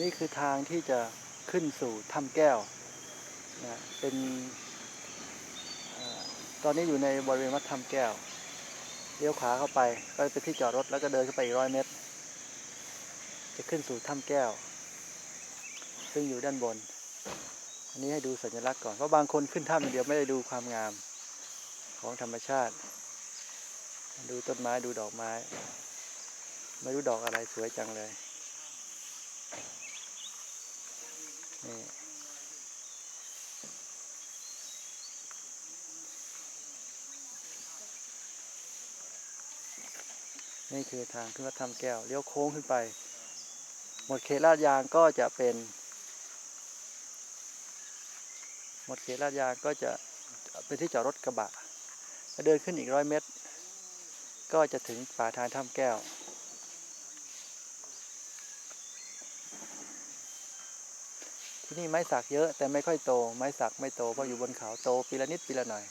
นี่คือทางที่จะขึ้นสู่ถ้ำแก้วนะเป็นตอนนี้อยู่ในบริเวณวัดถ้ำแก้วเลี้ยวขวาเข้าไปก็เป็นที่จอดรถแล้วก็เดินเข้าไปอีกร้อยเมตร จะขึ้นสู่ถ้ำแก้ว ซึ่งอยู่ด้านบน อันนี้ให้ดูสัญลักษณ์ก่อน เพราะบางคนขึ้นถ้ำอย่างเดียวไม่ได้ดูความงามของธรรมชาติ ดูต้นไม้ดูดอกไม้ ไม่รู้ดอกอะไรสวยจังเลย นี่นี่คือทางขึ้นวัดถ้ำแก้ว เลี้ยวโค้งขึ้นไป หมดเขตลาดยางก็จะเป็น หมดเขตลาดยางก็จะเป็นที่จอดรถกระบะแล้วเดินขึ้นอีกร้อยเมตร ก็จะถึงป่าทางถ้ำแก้ว ที่นี่ไม้สักเยอะแต่ไม่ค่อยโต ไม้สักไม่โตเพราะอยู่บนเขาโตปีละนิดปีละหน่อย